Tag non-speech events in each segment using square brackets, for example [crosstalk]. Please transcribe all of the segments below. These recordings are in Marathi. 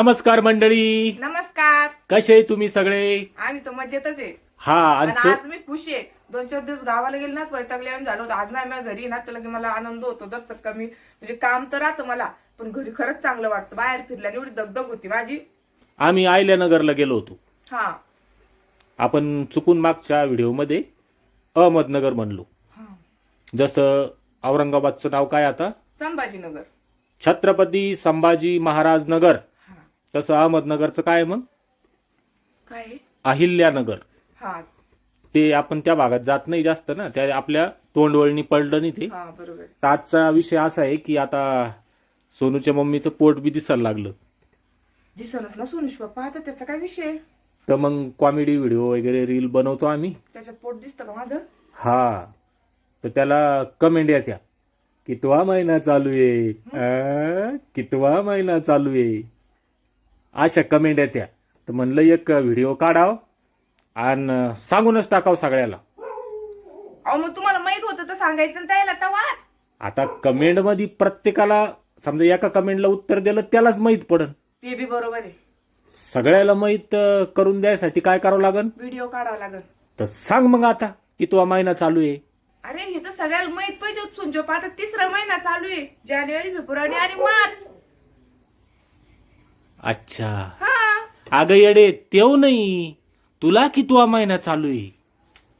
नमस्कार मंडळी. नमस्कार. कसे आहे तुम्ही सगळे? आम्ही तर मजेतच आहे. हा आणि आणि सो- आज मी खुशी आहे. दोन चार दिवस गावाला गेले ना वैतागले आणि झालो होतं. आज नाही माझ्या घरी ना तर लगे मला आनंद होतो. दस्त कमी म्हणजे काम तर राहतं मला पण घरी खरंच चांगलं वाटतं. बाहेर फिरल्याने एवढी दगदग होती माझी. आम्ही आयल्यानगरला गेलो होतो. हा. आपण चुकून मागच्या व्हिडिओमध्ये अहमदनगर म्हणलो. हा. जसं औरंगाबादचं नाव काय आता? संभाजीनगर. छत्रपती संभाजी महाराज नगर. तसं अहमदनगरचं काय मग? काय? अहिल्यानगर. हा. ते आपण त्या भागात जात नाही जास्त ना त्या आपल्या तोंडवळणी पडलं नाही ते. हा बरोबर. तर आजचा विषय असा आहे की आता सोनूच्या मम्मीचं पोट बी दिसायला लागलं. दिसनच ना सोनुष पप्पा आता त्याचा काय विषय? तर मग कॉमेडी व्हिडिओ वगैरे रील बनवतो आम्ही. त्याच्यात पोट दिसतं का माझं? हा. तर त्याला कमेंट येत्या कितवा महिना चालू आहे? कितवा महिना चालू आहे? अशा कमेंट येत्या. तर म्हणलं एक व्हिडिओ काढाव आणि सांगूनच टाकाव सगळ्याला. अहो मग तुम्हाला माहीत होतं तर सांगायचं ना त्याला तवाच. आता कमेंटमध्ये प्रत्येकाला समजा एका कमेंटला उत्तर दिलं त्यालाच माहीत पडन. ते बी बरोबर आहे. सगळ्याला माहीत अं, करून द्यायसाठी काय करावं लागन? व्हिडिओ काढावा लागेल तर सांग मग आता कितवा महिना चालू आहे. अरे हे तर सगळ्याला माहीत पाहिजे होत सुंजोपा आता तिसरा महिना चालू आहे जानेवारी फेब्रुवारी आणि मार्च. अच्छा. हा. अगं येडे तेव नाही. तुला कितवा महिना चालू आहे?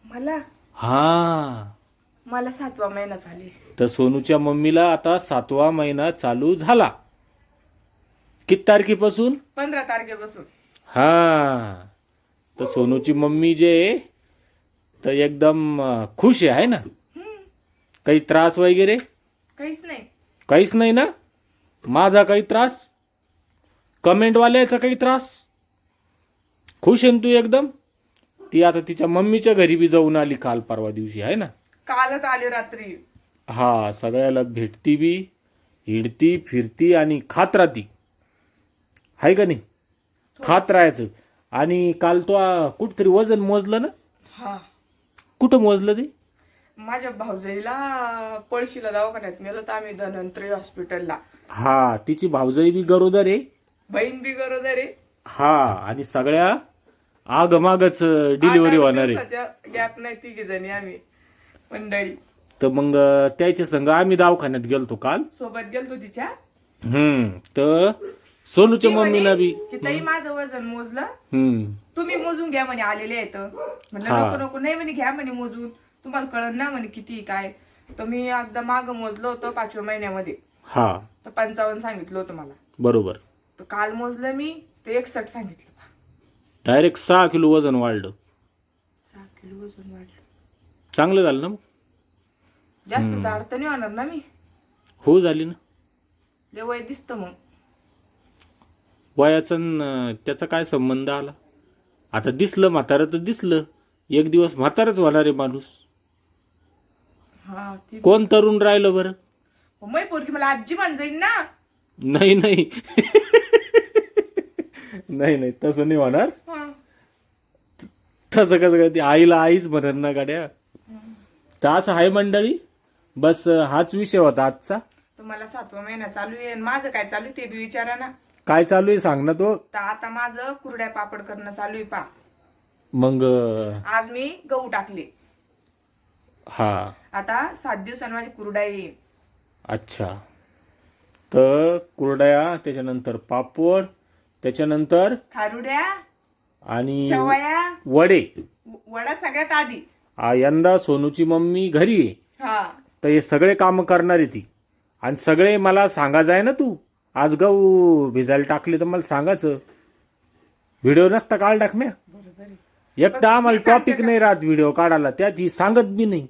मला? हा. मला सातवा महिना झाले तर सोनूच्या मम्मीला आता सातवा महिना चालू झाला. किती तारखेपासून? पंधरा तारखेपासून. हा. तर सोनूची मम्मी जे आहे, तर एकदम अं, खुश आहे है ना? हम्म, काही त्रास वगैरे? काहीच नाही. काहीच नाही ना? माझा काही त्रास? कमेंटवाल्याचा काही त्रास? खुश आहे ना तू एकदम? ती आता तिच्या मम्मीच्या घरी बी जाऊन आली काल परवा दिवशी आहे ना? कालच आले रात्री. हा सगळ्याला भेटती बी हिडती फिरती आणि खात राहती. आहे का नाही? खात राहायचं. आणि काल तो कुठतरी वजन मोजलं ना? हा. कुठं मोजलं ते? माझ्या भाऊजाईला पळशीला दवाखान्यात नेलं तर आम्ही धनंतरी हॉस्पिटलला. हा तिची भावजाई बी गरोदर आहे. बहीण बी गरोदर आहे हा आणि सगळ्या आगमागच डिलिव्हरी होणार आहे. गॅप नाही तिघी जणी आम्ही मंडळी. तर मग त्याच्या संग आम्ही दवाखान्यात गेलतो काल. सोबत गेलतो तिच्या? हम्म तर सोनूच्या मम्मीला बी की ताई माझं वजन मोजलं. हम्म. तुम्ही मोजून घ्या म्हणे आलेले आहेत. म्हणलं हा. नको नको नाही म्हणे घ्या म्हणे मोजून. तुम्हाला कळन ना म्हणे किती काय तर मी एकदा माग मोजलं होतं पाचव्या महिन्यामध्ये. हा. तर पंचावन्न सांगितलं होतं मला. बरोबर. तर काल मोजलं मी ते एकसठ सांगितलं डायरेक्ट सहा किलो वजन वाढलं. सहा किलो वजन वाढलं. चांगलं झालं ना मग? जास्त जाड तर नाही होणार ना मी. हो झाली ना. लय वय दिसतं मग. वयाचा न त्याचा काय संबंध आला? आता दिसलं म्हातारं तर दिसलं. एक दिवस म्हातारच होणार आहे माणूस. हा ती कोण तरुण राहिलं बरं? मै पोरगी मला आजी मान जाईल ना. नाही नाही. [laughs] नाही नाही तसं नाही होणार. हा. तसं कसं काय ते आईला आईच म्हणत ना गाड्या. तर असं आहे मंडळी. बस हाच विषय होता आजचा. तुम्हाला सातवा महिना चालू आहे आणि माझं काय चालू आहे ते बी विचारा ना. काय चालू आहे सांग ना तो. तर आता माझं कुरड्या पापड करणं चालू आहे पा. मग अं, आज मी गहू टाकले. हा. आता सात दिवसांनी माझी कुरडा येईल. अच्छा. तर कुरडया त्याच्यानंतर पापड त्याच्यानंतर खारुड्या आणि शेवया वडे. वडा सगळ्यात आधी. आ, यंदा सोनूची मम्मी घरी आहे. हा. तर हे सगळे काम करणार आहे ती. आणि सगळे मला सांगायचं आहे ना तू. आज गहू भिजायला टाकले तर मला सांगायचं. व्हिडिओ नसता काढ टाक म्या? बरोबर आहे. एकदा आम्हाला टॉपिक नाही राहत व्हिडिओ काढायला. त्यात ही सांगत बी नाही.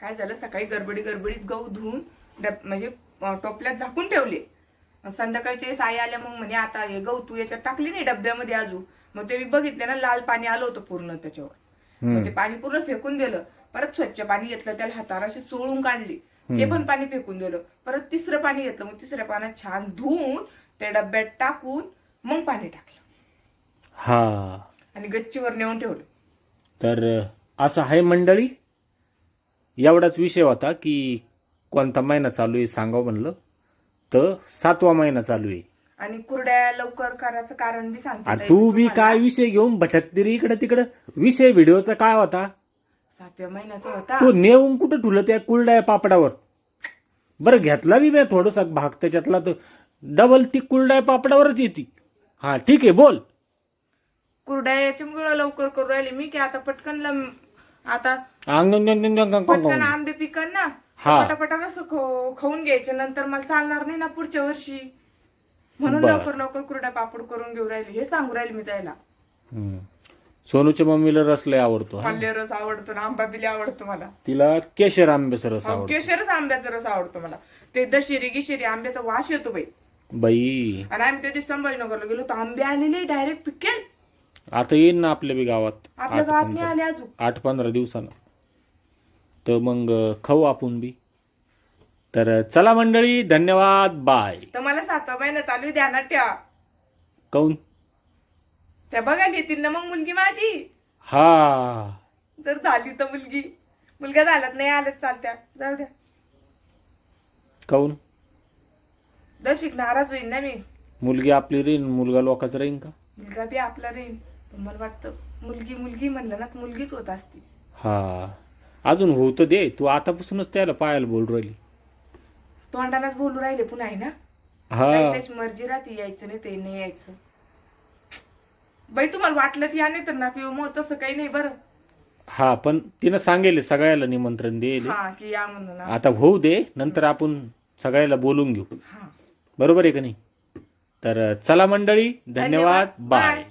काय झालं? सकाळी गडबडी गडबडीत गहू धुवून डब म्हणजे अं, टोपल्यात झाकून ठेवले. संध्याकाळचे साई आल्या मग म्हणे आता हे गहू तू याच्यात टाकली नाही डब्यामध्ये अजून. मग ते मी बघितले ना लाल पाणी आलं होतं पूर्ण त्याच्यावर. मग ते पाणी पूर्ण फेकून दिलं. परत स्वच्छ पाणी घेतलं त्याला हातावर अशी चोळून काढली. ते पण पाणी फेकून दिलं. परत तिसरं पाणी घेतलं. मग तिसऱ्या पाण्यात छान धुवून त्या डब्यात टाकून मग पाणी टाकलं. हा. आणि गच्चीवर नेऊन ठेवलं. तर असं आहे मंडळी? एवढाच विषय होता की कोणता महिना चालू आहे सांगावं म्हणलं? तर सातवा महिना चालू आहे. आणि कुरड्या लवकर करायचं कारण बी सांगते ताई तू बी तुम्हाला. काय विषय घेऊन भटकते रे इकडं तिकडं? विषय व्हिडिओचा काय होता? सातव्या महिन्याचा होता. तो नेऊन कुठं ठुलं त्या कुलड्या पापडावर? बरं घेतला बी मी थोडासा भाग त्याच्यातला तर डबल ती कुलड्या पापडावरच येते. हा ठीक आहे बोल. कुरड्या याच्यामुळे लवकर करू राहिली. मी की आता पटकन लम- आता अंग अंग अंग अंग अंग अंग पटकन अंग. आंबे पिकन ना. हा. पटापटा असं खो- खाऊन घ्यायचे. नंतर मला चालणार नाही ना पुढच्या वर्षी. म्हणून बरं. लवकर लवकर कुरड्या पापड करून घेऊ राहिली. हे सांगू राहिली मी त्याला. हम्म. सोनूच्या मम्मीला रस लय आवडतो हा. रस आवडतो ना आंबा बिले आवडतो मला. तिला केशर आंब्याचा रस आवडतो. केशरच आंब्याचा रस आवडतो मला. ते दशिरी गिशिरी आंब्याचा वास येतो बाई. बाई. आणि आम्ही त्या दिवशी संभाजीनगरला गेलो तर आंबे आलेले डायरेक्ट पिकेल. आता येईन ना आपल्या बी गावात. आपल्या गावात नाही आले अजून. आठ पंधरा दिवसानं. तर मग खाऊ आपण बी. तर चला मंडळी धन्यवाद बाय. तर मला सातवा महिना चालू आहे, ध्यानात ठेवा. काऊन? त्या बघायला येतील ना मग मुलगी माझी. हा. जर झाली तर मुलगी. मुलगा झालात नाही आलंच चालत्या. जाऊ द्या. काऊन? दर्शिक नाराज होईन ना मी. मुलगी आपली राहीन मुलगा लोकांचा राहीन का? मुलगा बी आपला पण मला वाटतं मुलगी मुलगी म्हणलं ना तर मुलगीच होत असती. हा. अजून होऊ तर दे तू आतापासूनच त्याला पाहायला बोल राहिली. तोंडानाच बोलू राहिले पुन्हा आहे ना? हा. त्याची मर्जी राहते यायचं नाही ते नाही यायचं. बाई तुम्हाला वाटलं ती आणि तर ना किंवा मग तसं काही नाही बरं. हा पण तिनं सांगेल सगळ्याला निमंत्रण देईल हा की या म्हणून असं. आता होऊ दे नंतर आपण सगळ्याला बोलून घेऊ. हा. बरोबर आहे का नाही? तर चला मंडळी धन्यवाद धन्यवाद. बाय.